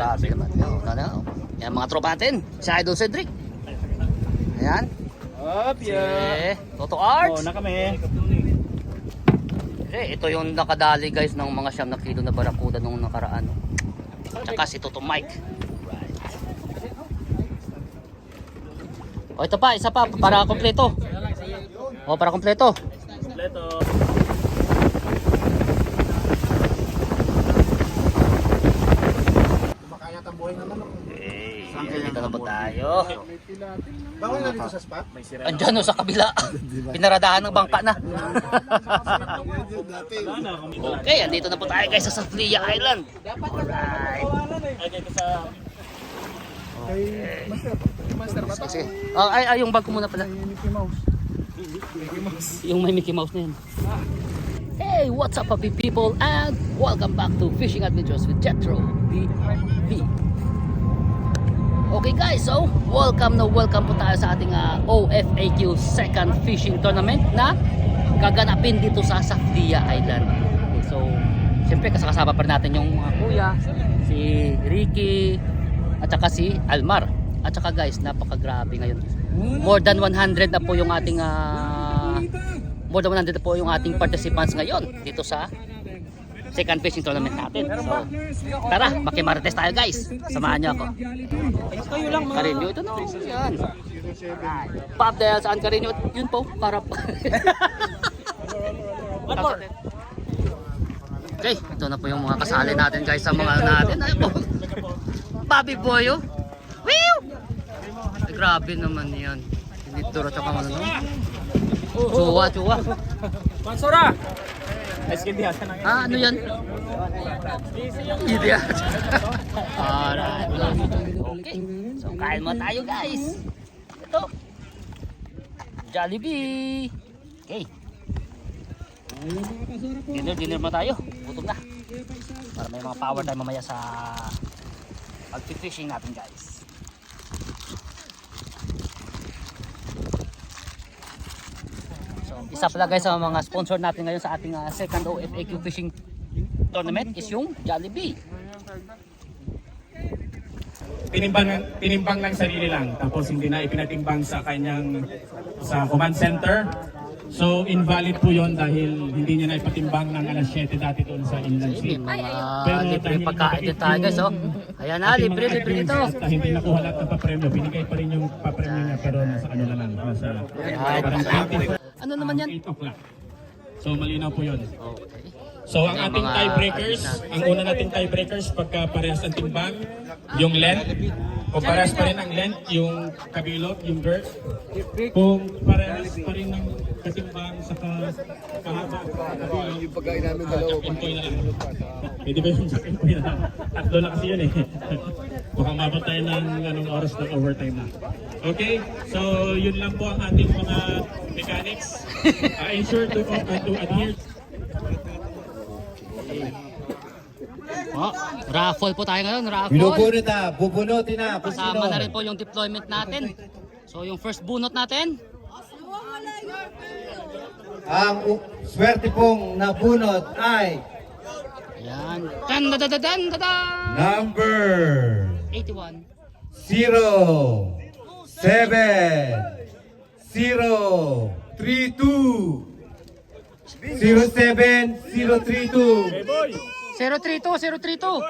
grabe naman. Yan, ano, yan mga tropa natin. Si Idol Cedric. Ayan. Up, Eh, Toto Arts. Oh, na kami. Eh, ito yung nakadali guys ng mga siyam na kilo na barakuda nung nakaraan. Tsaka si Toto Mike. O ito pa, isa pa para kompleto. O para kompleto. Kompleto. Eh, dito na po tayo. Bawal na dito sa spot? May sira. Andyan o sa kabila. Pinaradahan ng bangka na. okay, andito na po tayo guys sa Saflia Island. Alright. Ay, dito sa... Sige, sige. Oh, ay, ay, yung bag ko muna pala. Yung may Mickey Mouse na yun. Hey, what's up happy people and welcome back to Fishing Adventures with Jetro BRB. Okay guys, so welcome na welcome po tayo sa ating ah, OFAQ second fishing tournament na gaganapin dito sa Safdia Island. Okay, so, siyempre kasakasama pa natin yung mga kuya, si Ricky, at saka si Almar. At saka guys, napakagrabe ngayon. More than 100 na po yung ating ah, more than 100 na po yung ating participants ngayon dito sa second fishing tournament natin. So, tara, makimarites tayo guys. Samahan niyo ako. Kayo lang mga... Karinyo, ito no. Yan. Pop dahil saan Karinyo? Yun po, para One more. Okay, ito na po yung mga kasali natin guys sa mga natin. Ay po. Bobby Boy oh. Woo! Ay, grabe naman yan. Hindi duro at saka ano no? Chuwa, chuwa. Pansora! Ay, sige, di hasa na. Ah, ano yan? Idiot. Alright. Okay. So, kain mo tayo guys. Ito. Jollibee. Okay. Dinner, dinner mo tayo. Gutom na. Para may mga power tayo mamaya sa pag-fishing natin guys. Isa pala guys sa mga sponsor natin ngayon sa ating ah, second OFAQ fishing tournament is yung Jollibee. tinimbang tinimbang lang sarili lang tapos hindi na ipinatimbang sa kanyang sa command center so invalid po yon dahil hindi niya na ipatimbang ng alas 7 dati doon sa inland sea Pero libre dahil pagkain din tayo guys oh. Ayan na, libre, libre ito. at hindi nakuha lahat ng papremyo binigay pa rin yung papremyo niya pero nasa ano na lang nasa parang 20 Ano naman yan? 8 o'clock so malinaw po yon Okay. So ang ating tiebreakers, ang una nating tiebreakers pagka parehas ang timbang, yung length, kung parehas pa rin ang length, yung kabilog, yung girth, kung parehas pa rin ng katimbang sa ka- kahaba, kabilog, yung pagkain namin dalawa pa. na lang. Pwede ba yung jack and poy na lang? Tatlo na kasi yun eh. Mukhang mabot tayo ng anong oras ng overtime na. Okay, so yun lang po ang ating mga mechanics. Uh, ensure to, uh, to adhere Oh, raffle po tayo ngayon, raffle. Binubunot na, bubunutin na. Kasama na rin po yung deployment natin. So yung first bunot natin, Ang swerte pong nabunot ay ayan. Tan da da da dan da da. number 81. 0 7 0 3 2 07 032 Boy! 032, 032.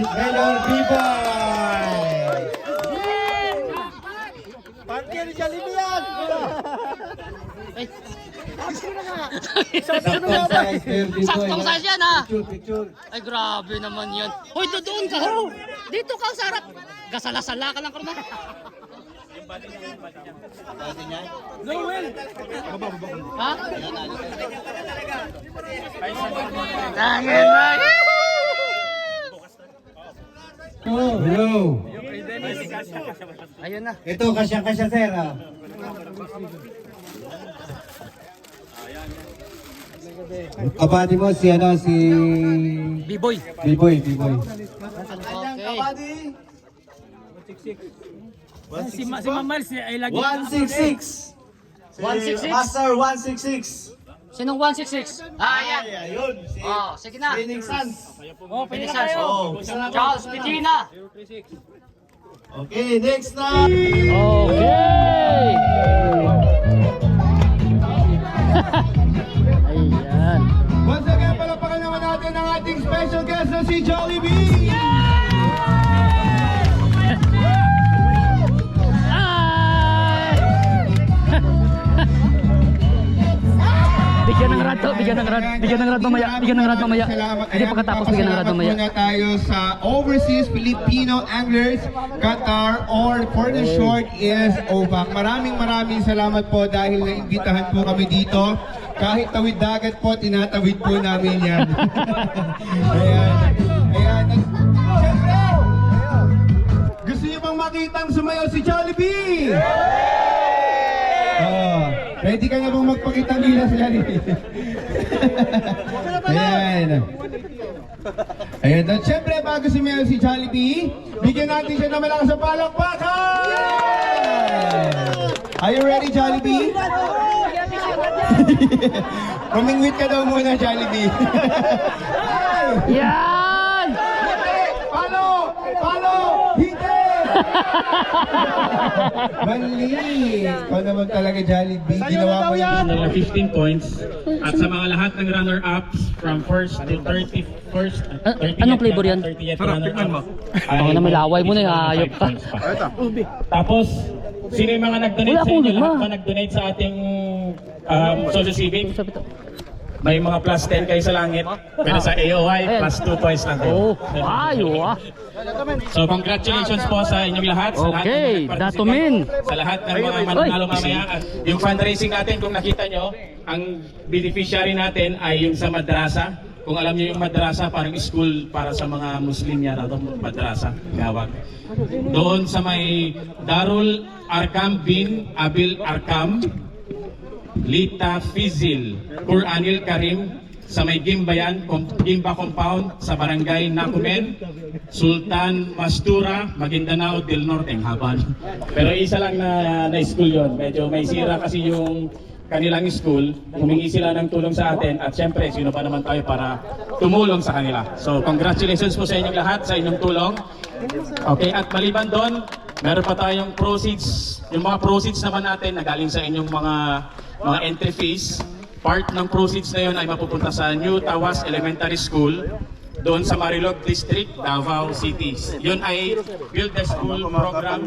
Melon B-Boy! Ay, Saktong size, Melon B-Boy. Saktong size yan, ha? Picture, picture. Ay grabe naman yan. Hoy, do- doon ka. ho. Dito ka sa harap. Gasala-sala ka lang ka naman. Ha? Tangin na. Oh, hello. Ayun na. Ito, kasya-kasya, sir. ah. Kabady mo si ano si B-boy. B-boy, B-boy. Okay. Si, Ma si Mamal, si ay lagi. 166. 166. Master 166. Sinong 166? Ah, yan. Ayun, si Oh, sige na. Phoenix Suns. Oh, Phoenix Suns. Oh, Charles Medina. Okay, next na. Okay. Ayan. Once again, palapakan naman natin ang ating special guest na si Jollibee. Bigyan ng rad bigyan ng rad, bigyan ng rad mamaya, bigyan ng rad mamaya. Hindi pagkatapos bigyan ng rad mamaya. Muna tayo sa Overseas Filipino Anglers Qatar or for the short is OVAC. Maraming maraming salamat po dahil naimbitahan po kami dito. Kahit tawid dagat po, tinatawid po namin yan. Ayan. Ayan. Siyempre, gusto niyo bang makitang sumayaw si Jollibee? Oh, ready ka na bang magpakita ng gilas yan? Ayan. Ayan. At syempre, bago sumayaw si Jollibee, bigyan natin siya ng malakas sa palakpakan! Are you ready, Jollibee? Kumingwit ka daw muna, Jollibee. Yan! Mali! Ikaw naman talaga, Jollibee. Ginawa mo yan. Nila 15 points. At sa mga lahat ng runner-ups from first to 31st, Ah, 30th anong flavor yan? 30th runner-up. Ako na may laway mo na, may hayop ka. Tapos, sino yung mga nag-donate sa inyo? Lahat ba nag-donate sa ating um, Solo Civic? May mga plus 10 kayo sa langit. Pero sa AOI, plus 2 points lang kayo. Oh, ayo ah. So congratulations po sa inyong lahat. Sa Okay, Datumin. Sa lahat ng mga mananalo mamaya. At yung fundraising natin, kung nakita nyo, ang beneficiary natin ay yung sa madrasa. Kung alam nyo yung madrasa, parang school para sa mga Muslim yan. Ito, madrasa, gawag. Doon sa may Darul Arkam bin Abil Arkam, Lita Fizil, Quranil Karim, sa may Gimbayan, Gimba Compound, sa Barangay Nakumen, Sultan Mastura, Maguindanao del Norte, ang haba. Pero isa lang na, na school yon. Medyo may sira kasi yung kanilang school, humingi sila ng tulong sa atin at syempre sino pa naman tayo para tumulong sa kanila. So congratulations po sa inyong lahat sa inyong tulong. Okay, at maliban doon, meron pa tayong proceeds, yung mga proceeds naman natin na galing sa inyong mga mga entry fees. Part ng proceeds na yun ay mapupunta sa New Tawas Elementary School doon sa Marilog District, Davao City. Yun ay Build the School program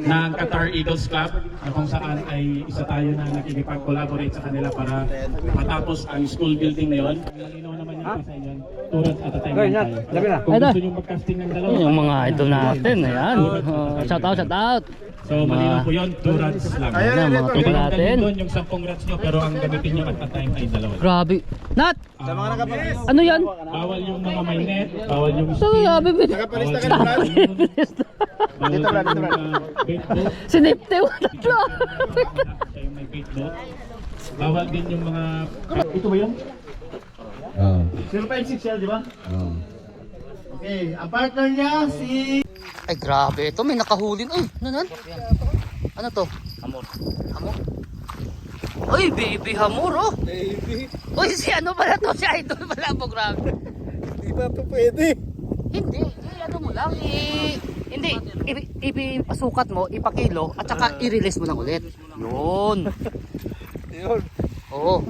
ng Qatar Eagles Club na kung saan ay isa tayo na nakikipag-collaborate sa kanila para matapos ang school building na yun. Malinaw naman yung sa inyo. Tulad at a time lang tayo. Kung Idol. gusto nyo mag-casting ng dalawa, Yung mga idol natin, ayan. Uh, shout out, shout out. So malinaw po yun, two runs lang. Ayan ang mga Pwede natin. doon yung 10 runs nyo pero ang gamitin nyo at a time ay dalawa. Grabe. Nat! Sa mga Ano yan? Bawal yung mga may net, bawal yung So, grabe. bin- Bawal Stop. bawal yung mga bait boat. Sinipte tatlo. Yung boat. Bawal din yung mga... Ito ba yun? Oh. 0560, di ba? Oh. Okay, ang partner niya si... Ay, grabe. Ito, may nakahulin. Ay, ano nan? Ano to? Hamor. Hamor? Ay, baby hamor, oh. Baby, Uy, si ano pala to? Si idol pala po, grabe. di ba ito pwede? Hindi, hindi, ano mo lang, i... Hindi, ipasukat mo, ipakilo, at saka i-release mo lang ulit. Yun. Yun. Oo.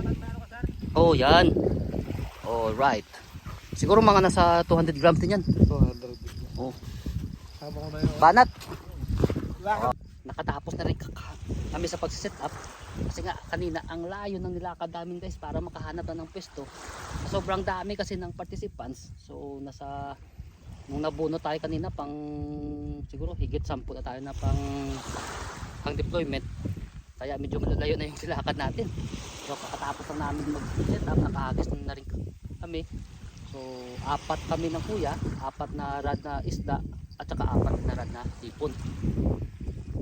Oo, yan. Alright. Siguro mga nasa 200 grams din yan. 200. Oo. Tama ko na yun. Banat. Oh, nakatapos na rin kami sa pagsiset up. Kasi nga kanina ang layo ng nilakad namin guys para makahanap na ng pwesto. Sobrang dami kasi ng participants. So nasa nung nabuno tayo kanina pang siguro higit 10 na tayo na pang pang deployment. Kaya medyo malalayo na yung nilakad natin. So kakatapos lang namin mag-set up, nakahagis na rin kami. So apat kami ng kuya, apat na rad na isda at saka apat na rad na tipon.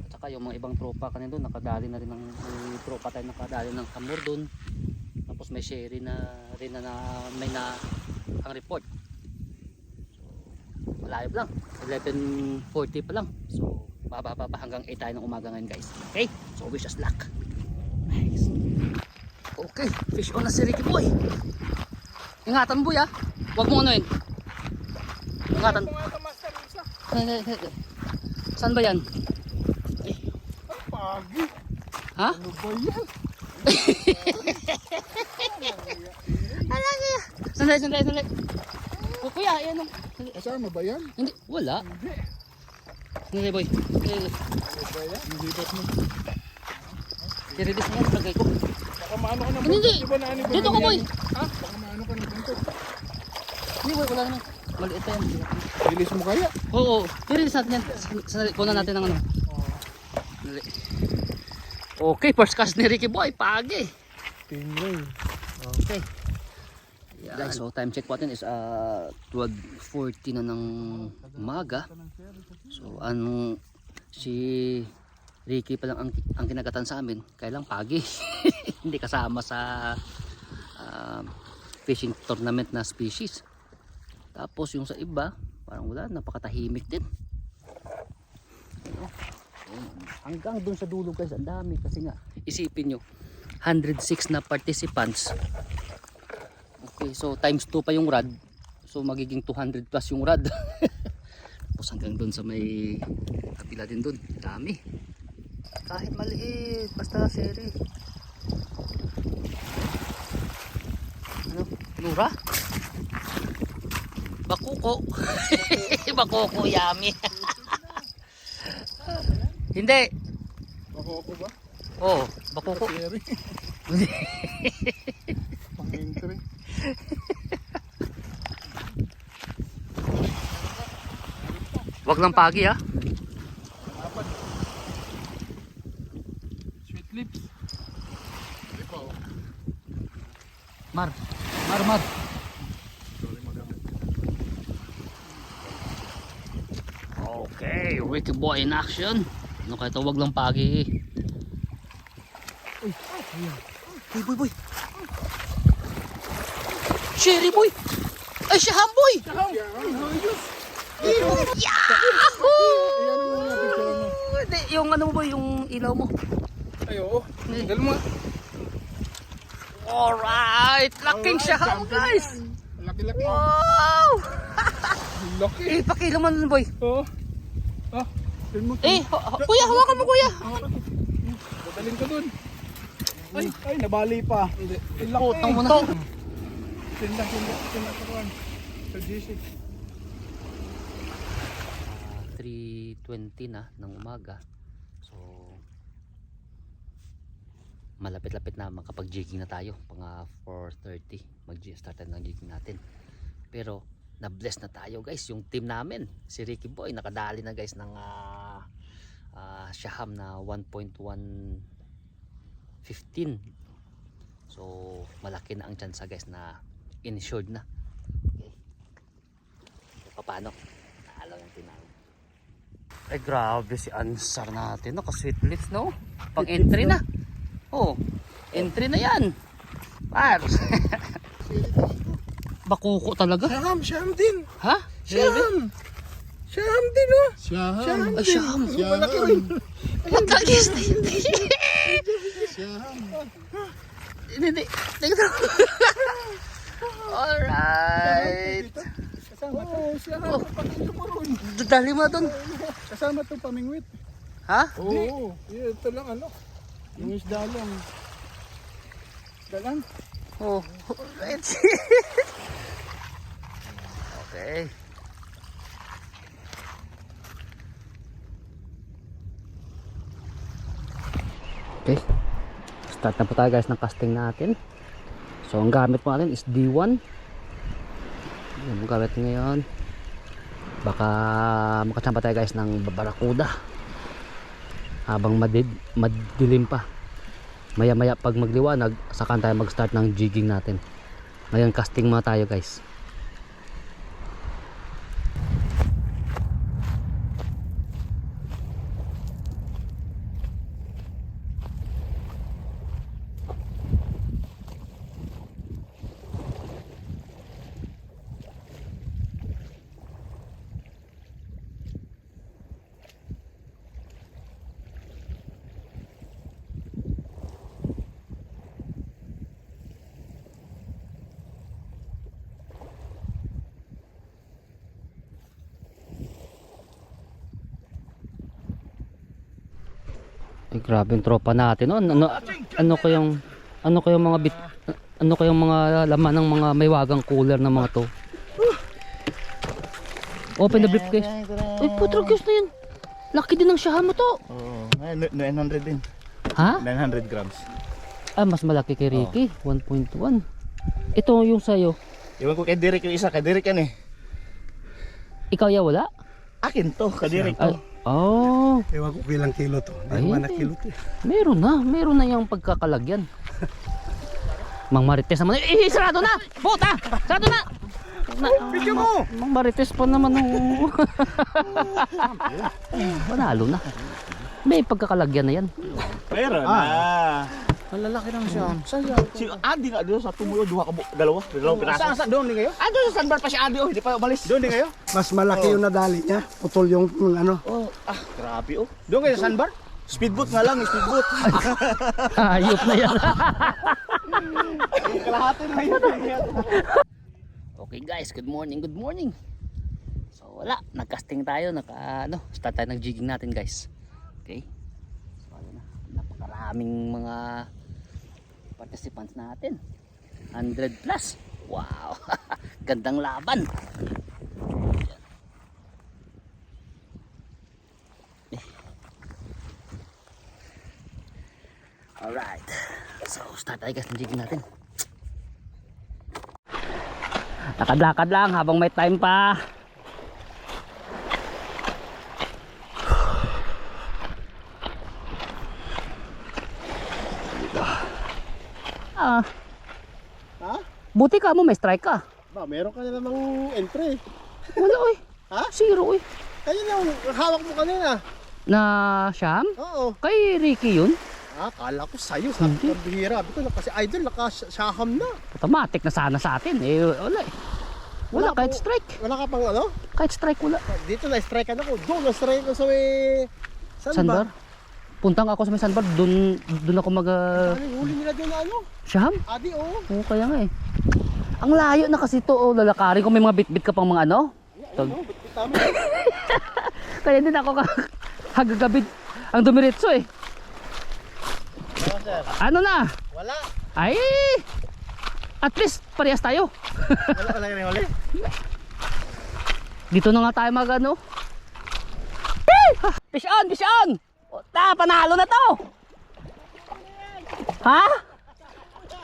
At saka yung mga ibang tropa kanina doon, nakadali na rin ng tropa tayo nakadali ng hamor doon. Tapos may sherry na rin na, na may na ang report. So, malayo lang. 11.40 pa lang. So, bababa pa hanggang 8 tayo ng umaga ngayon guys. Okay? So, wish us luck. Nice. Oh. Okay, fish on na si Ricky Boy. Ingatan boy ah. Huwag mo anuin. Ingatan. Saan ba yan? Pagi. Ha? Ano ba yan? Ala kaya. Sandali, sandali, sandali. O kuya, o. Sandali. Kasama ba yan? Hindi, wala. Sandali boy. Sandali. Ano ba yan? Hindi ba mo? I-release mo lagay ko. Baka maano ka na Hindi, hindi. Di ba na ano ba Dito ko boy. Ha? Baka maano ka na dito. Hindi boy, wala naman. Maliit pa yan. Bilis mo kaya? Oo, i-release natin yan. Sandali, kunan natin ng ano. Sandali. Okay, first cast ni Ricky Boy, pagi. Tingnan. Okay. Guys, so time check po natin is uh, 12.40 na ng umaga. So, anong si Ricky pa lang ang, ang kinagatan sa amin. Kailang pagi. Hindi kasama sa uh, fishing tournament na species. Tapos yung sa iba, parang wala, napakatahimik din. Hanggang dun sa dulo guys, ang dami kasi nga isipin nyo 106 na participants Okay, so times 2 pa yung rad. So magiging 200 plus yung rad. Tapos hanggang doon sa may kapila din doon. Dami. Kahit maliit, basta seri. Ano? Nura? Bakuko. Bakuko yami. Hindi. Baka ako ba? Oh, bakuko. Pang-entry. Wag lang pagi ha. Sweet lips. Hindi pa oh. Mar. Mar, mar. Okay, Ricky Boy in action. Ano kaya ito? Wag lang pagi. Uy, boy, boy, boy. Cherry boy. Ay, siya boy. Yahoo! Yung ano mo boy, yung ilaw mo. Ay oo. Dal mo. Alright, laking siya guys. Laki-laki. Wow! Laki. Eh, pakilaman nun boy. Oo. Ah. Dal mo. Eh, kuya, hawakan mo kuya. Dadaling ko dun. Ay, ay, nabali pa. Hindi. Ay, laki. Putang mo na. Tinda, tinda, tinda ron. Sa GC. 3.20 na ng umaga. So, malapit-lapit na makapag-jigging na tayo. Mga 4.30 mag-start tayo ng jigging natin. Pero, na-bless na tayo guys. Yung team namin, si Ricky Boy, nakadali na guys ng ah, ah, Shaham na 1.115. So, malaki na ang chance guys na insured na. Okay. So, paano? Naalala yung team namin. Ay grabe si Ansar natin. Naka-sweet lips no? Pang entry na. Oh, entry na yan. Par. Bakuko talaga. Siyam, siyam din. Ha? Siyam. Siyam din oh. Siyam. Ay, siyam. Malaki rin. Matagis. Siyam. Hindi, hindi. Tingnan mo. Alright. Kasama to. Siyam. Oh. Mo ron. Dali mo dun. Kasama to pamingwit. Ha? Oo. Ito lang ano. Yung isda lang. Isda lang. Oh. Alright. okay. Okay. Start na po tayo guys ng casting natin. So ang gamit po natin is D1. Yan ang gamit ngayon. Baka makachamba tayo guys ng barakuda. Habang madid, madilim pa. Maya maya pag magliwanag, saka tayo mag start ng jigging natin. Ngayon casting muna tayo guys. Eh, grabe yung tropa natin. no? Ano, ano, ano kayong ano kayong mga bit, ano kayong mga laman ng mga may wagang cooler ng mga to? Open the briefcase. Uy, putragos na yun. Laki din ng shahan mo to. Oo, oh, 900 din. Ha? 900 grams. Ah, mas malaki kay Ricky. 1.1. Ito yung sa'yo. Iwan ko kay Derek yung isa, kay Derek yan eh. Ikaw ya wala? Akin to, kay Derek Ay, to. Oh, Ewan ko ilang kilo to. Ay, Hindi naman na kilo to. eh. meron na. Meron na yung pagkakalagyan. Mang Marites naman. Eh, sarado na! Puta! Sarado na! Na, Video mo! Mang Marites pa naman. Oh. Panalo na. May pagkakalagyan na yan. Pero na. Ang lalaki naman siya. Saan siya? Si Adi nga doon sa tumulo, duha ka bu- dalawa, dalawang piraso. Saan, saan? Doon din kayo? Ah, doon sa sandbar pa si Adi oh, hindi pa umalis. Doon din kayo? Mas malaki yung nadali niya. Putol yung yung ano. Oh, ah, grabe oh. Doon kayo sa sandbar? Speedboat nga lang, speedboat. Ayop na yan. Kalahati na yun. okay guys, good morning, good morning. So wala, nagcasting tayo, naka ano, start tayo ng jigging natin guys. Okay? So ano na, napakaraming mga participants natin. 100 plus. Wow. Gandang laban. Eh. Alright. So, start tayo guys ng jigging natin. Lakad-lakad lang habang may time pa. Buti ka mo may strike ka. Ba, meron ka na namang entry. Wala oy. Ha? Zero oy. Kaya yung hawak mo kanina. Na Sham? Oo. Kay Ricky yun. Ah, kala ko sa'yo. Sabi ko, bihira. Sabi ko, kasi idol, nakasaham na. Automatic na sana sa atin. Eh, wala eh. Wala, Wala kahit po. strike. Wala ka pang ano? Kahit strike wala. Dito na-strike ako. Doon na-strike ko sa may... Saan Sandbar? Puntang ako sa may sandbar, dun, dun ako mag... Uh, Ano huli nila doon na ano? Sham? Adi, oo. Oo, kaya nga eh. Ang layo na kasi to, oh, lalakarin kung may mga bit-bit ka pang mga ano. Tag- Ano, ba't tama? Kaya din ako ka- hagagabit ang dumiretso eh. Ano na? Wala. Ay! At least parehas tayo. Wala, wala ka rin huli. Dito na nga tayo mag ano. Fish on! Fish on! Ta, panalo na to! Ha?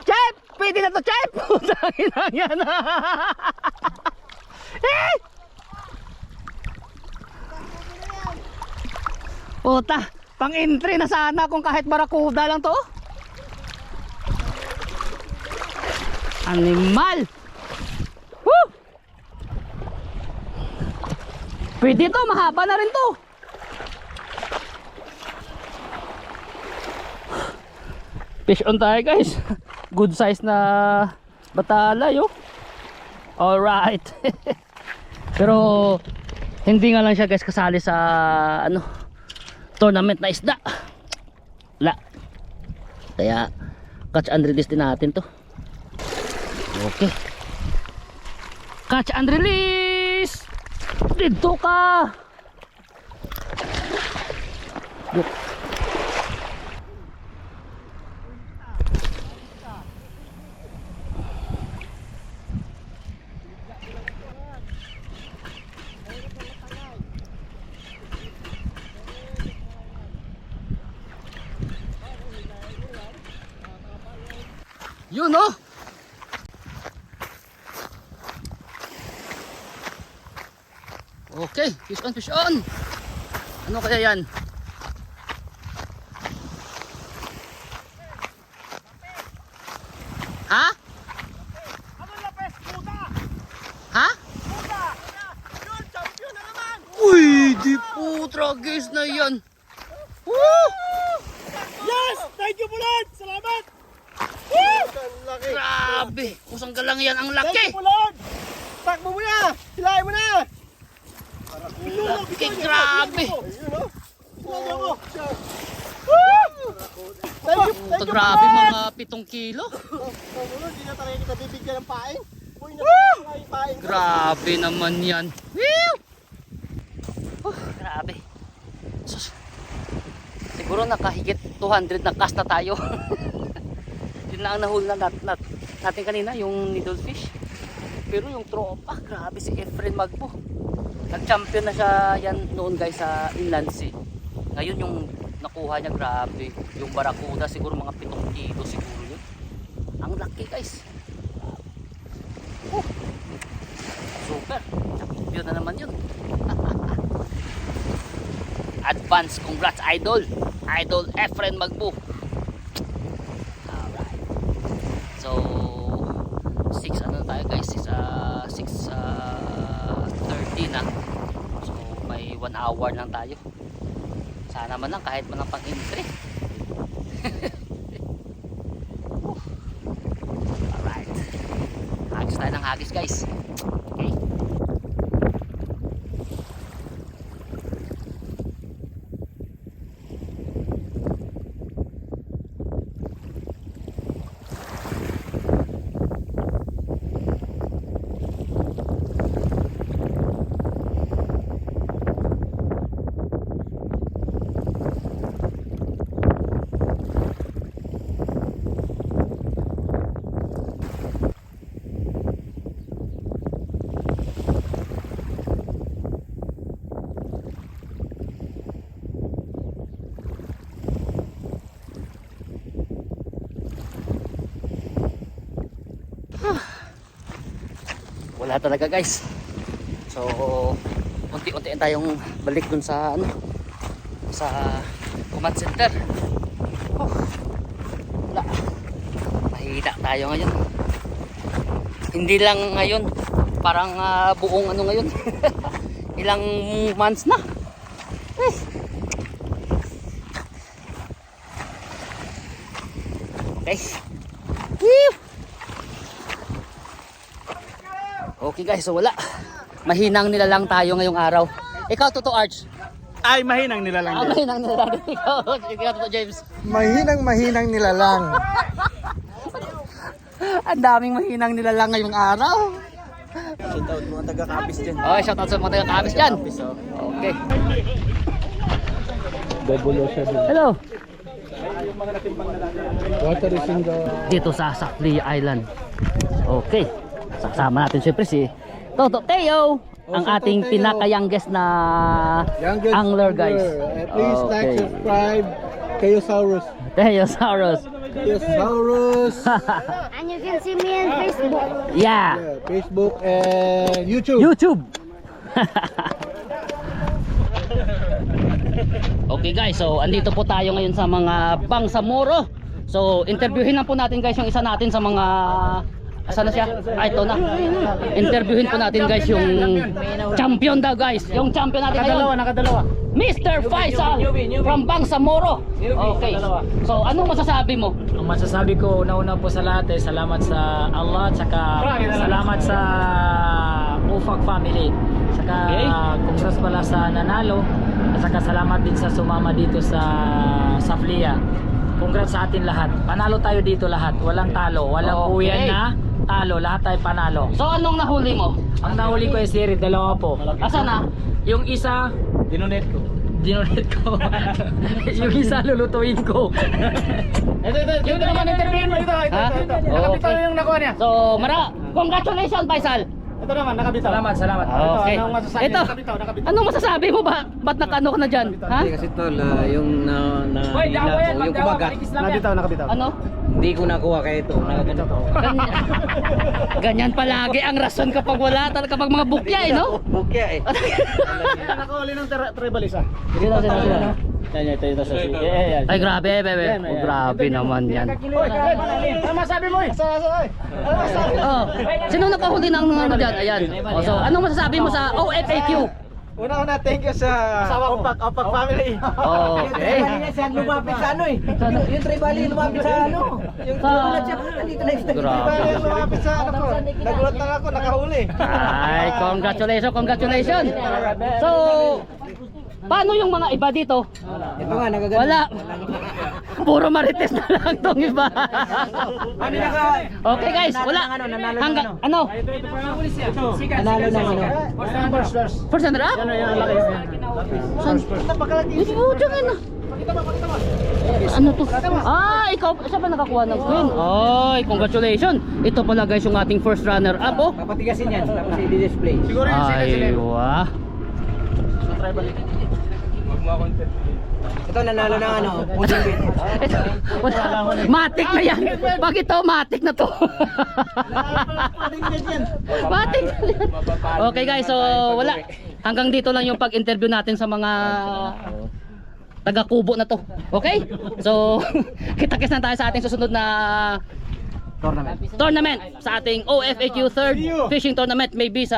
Chef! Pwede na to, Chef! Putang ina yan! eh! Puta! Pang-entry na sana kung kahit barakuda lang to. Animal! Woo! Pwede to, mahaba na rin to. Fish on tayo guys. Good size na batala yo. Alright. Pero hindi nga lang siya guys kasali sa ano tournament na isda. Wala. Kaya catch and release din natin to. Okay. Catch and release! Dito ka! Yun oh! Okay, fish on, fish on. Ano kaya yan? Ha? Ha? Uy, di po tragis na yan. Woo! Yes! Thank you, Bulan! Salamat! Ang laki. Grabe, kusang galang yan ang Thank laki. you, Bulan! Takbo mo na! Hilahin mo na! Laki, grabe. Ayun, oh. Hilahin mo. Woo! Thank you, thank Ito you, grabe Bulan! mga pitong kilo. Oh, Bulan, di na talaga kita bibigyan ng pain. Uy, napakalaking yung pain. ko. Grabe naman yan. Oh, grabe. Sus. Siguro nakahigit 200 na cast na tayo. Yun na ang nahuli na nat, nat, natin kanina, yung needlefish. Pero yung tropa, grabe si Efren Magbo. Nag-champion na siya yan noon guys sa Inland Sea. Ngayon yung nakuha niya, grabe. Yung barakuda siguro mga 7 kilo siguro yun. Ang laki guys. Uh, super. Champion na naman yun. Advance congrats idol. Idol Efren Magbo. Alright. So 6 ano tayo guys? 6 uh, 6 uh, 30 na. May 1 hour lang tayo. Sana man lang kahit man lang pang entry. Alright. Hagis tayo ng hagis guys. Okay. wala talaga guys. So unti-unti tayong balik dun sa ano sa command center. Oh, wala. Mahina tayo ngayon. Hindi lang ngayon. Parang ah, buong ano ngayon. Ilang months na eh. okay Whew! Okay guys, so wala. Mahinang nila lang tayo ngayong araw. Ikaw, Toto Arch. Ay, mahinang nila lang. Ah, mahinang nila lang. Ikaw, ikaw, Toto James. Mahinang mahinang nila lang. Ang daming mahinang nila lang ngayong araw. Shout out mga taga-kapis dyan. Okay, shout out sa mga taga-kabis dyan. Okay. Hello. Water is in the... Dito sa Sakli Island. Okay. Sasama natin siyempre si Toto Teo. Ang si ating Teo. pinaka-youngest na Youngest angler guys. At least like, Okay. subscribe. Kayosaurus. Teo Saros. Kayosaurus. And you can see me on Facebook. yeah. yeah, Facebook and YouTube. YouTube. okay guys, so andito po tayo ngayon sa mga Bangsamoro. So interviewin na po natin guys yung isa natin sa mga Asan na siya? Ah, ito na. Interviewin po natin guys yung champion daw guys. Yung champion natin ngayon. nakadalawa. Mr. Faisal from Bangsamoro. Okay. So anong masasabi mo? Ang masasabi ko, una-una po sa lahat eh, salamat sa Allah at saka salamat sa Ufak family. Saka Okay. congrats pala sa nanalo at saka salamat din sa sumama dito sa Saflia. Congrats sa atin lahat. Panalo tayo dito lahat. Walang talo. Walang Okay. uyan na talo. Lahat tayo panalo. So anong nahuli mo? Ang nahuli ko ay siri, dalawa po. Asa na? Yung isa, Dinonet ko. dinonet ko. yung isa lulutuin ko. Ito, ito, ito, ito naman interview mo ito. Ito, Ha? ito, ito. Oo, Nakabitaw okay. yung nakuha niya. So, mara, congratulations Faisal. Ito naman, nakabitaw. Salamat, salamat. Okay. anong masasabi? Ito. Nakabitaw, nakabitaw. Anong masasabi mo ba? Ba't nakano ka na dyan? Ha? Kasi tol, ah, yung na, na Hoy, dawa yan, ko, yung magdawa, kumagat, malikis lang yan. Nakabitaw, nakabitaw. Ano? Hindi ko nakuha kaya ito. Nakaganito ko. Ganyan, ganyan palagi ang rason kapag wala talaga kapag mga bukya eh, no? Bukya eh. Nakahuli ng tra- tribal isa. Sino, sino, sino? Yan, ito, ito, ito. Yan. Ay, grabe, bebe. Oh, grabe naman yan. Ano masabi mo eh? Ano masabi? Oh, sino nakahuli ng ano dyan? Ayan. Oh, so, anong masasabi mo sa OFAQ? Una-una, thank you sa Opak, Opak family. Oh, okay. siya lumapit sa ano eh. Yung tribali lumapit sa ano. Yung Sa... nandito na yung Grabe. Lumapit sa ano ko. Nagulat lang ako, nakahuli. Ay, congratulations, congratulations. So, paano yung mga iba dito? Ito nga, nagaganda. Wala. Puro marites na lang tong iba. Ano naka... Okay guys, wala. Ng ano, nanalo ng ano. ano? Ano. First time, first, first. First runner up? Ano yan, ang laki yan. Saan? Ito, dyan na. Ano to? Ah, ikaw, siya ba nakakuha ng queen? Ay, congratulations. Ito pala guys yung ating first runner up oh. Papatigasin yan, tapos i-display. Ay, wah. Ito nanalo ng ano, puting bit. Ito, wala. Matik na yan. Bakit to? Matik na to. Matik na yan. Okay guys, so wala. Hanggang dito lang yung pag-interview natin sa mga taga-kubo na to. Okay? So, kita-kits na tayo sa ating susunod na Tournament. tournament sa ating OFAQ third fishing tournament maybe sa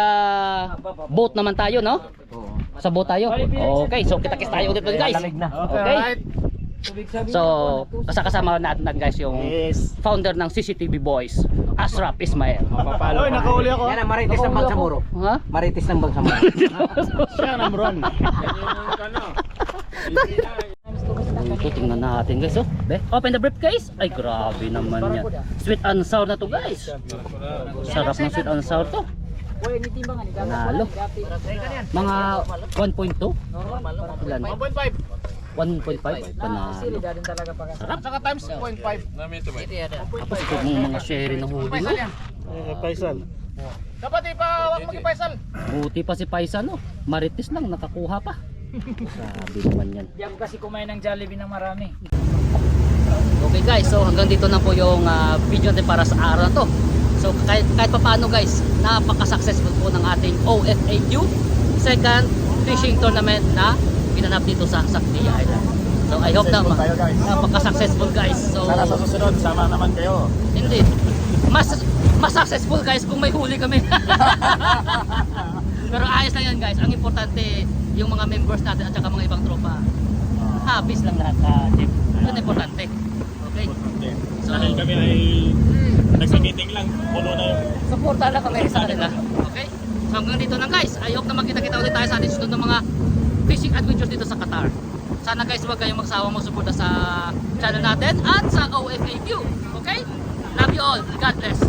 boat naman tayo no sa boat tayo okay so kita-kits tayo ulit ulit guys okay so kasama natin na guys yung founder ng CCTV Boys Asraf Ismail Oy, nakahuli ako. Yan ang marites ng Bangsamoro. ha? Marites ng Bangsamoro. Siya number one. Ito tingnan natin guys oh. Be, open the briefcase. Ay grabe naman yan. Sweet and sour na to guys. Sarap ng sweet and sour to. Nalo. Mga 1.2. Ilan? 1.5. 1.5. Panalo. Sarap. Saka times 0.5. Tapos ito yung mga sherry na huli no. Paisal. Dapat ipa, wag mag-ipaisal. Buti pa si Paisa no. Marites lang nakakuha pa. Grabe naman yan. Ako kasi kumain ng Jollibee ng marami. Okay guys, so hanggang dito na po yung ah, video natin para sa araw na to. So kahit, kahit pa paano guys, napaka-successful po ng ating OFAQ second fishing tournament na pinanap dito sa Saktiya Island. So I hope na napaka-successful guys. So Sana sa susunod, sama naman kayo. hindi mas mas successful guys kung may huli kami. Pero ayos lang yan guys. Ang importante yung mga members natin at saka mga ibang tropa. Habis lang lahat ka, Jeff. Yun importante. Dahil kami ay nagsa-meeting lang, puno na yung Suporta lang kami sa kanila. Okay? So hanggang dito lang guys. I hope na magkita-kita ulit tayo sa ating sunod ng mga fishing adventures dito sa Qatar. Sana guys huwag kayong magsawang magsuporta sa channel natin at sa OFAQ. Okay? Love you all. God bless.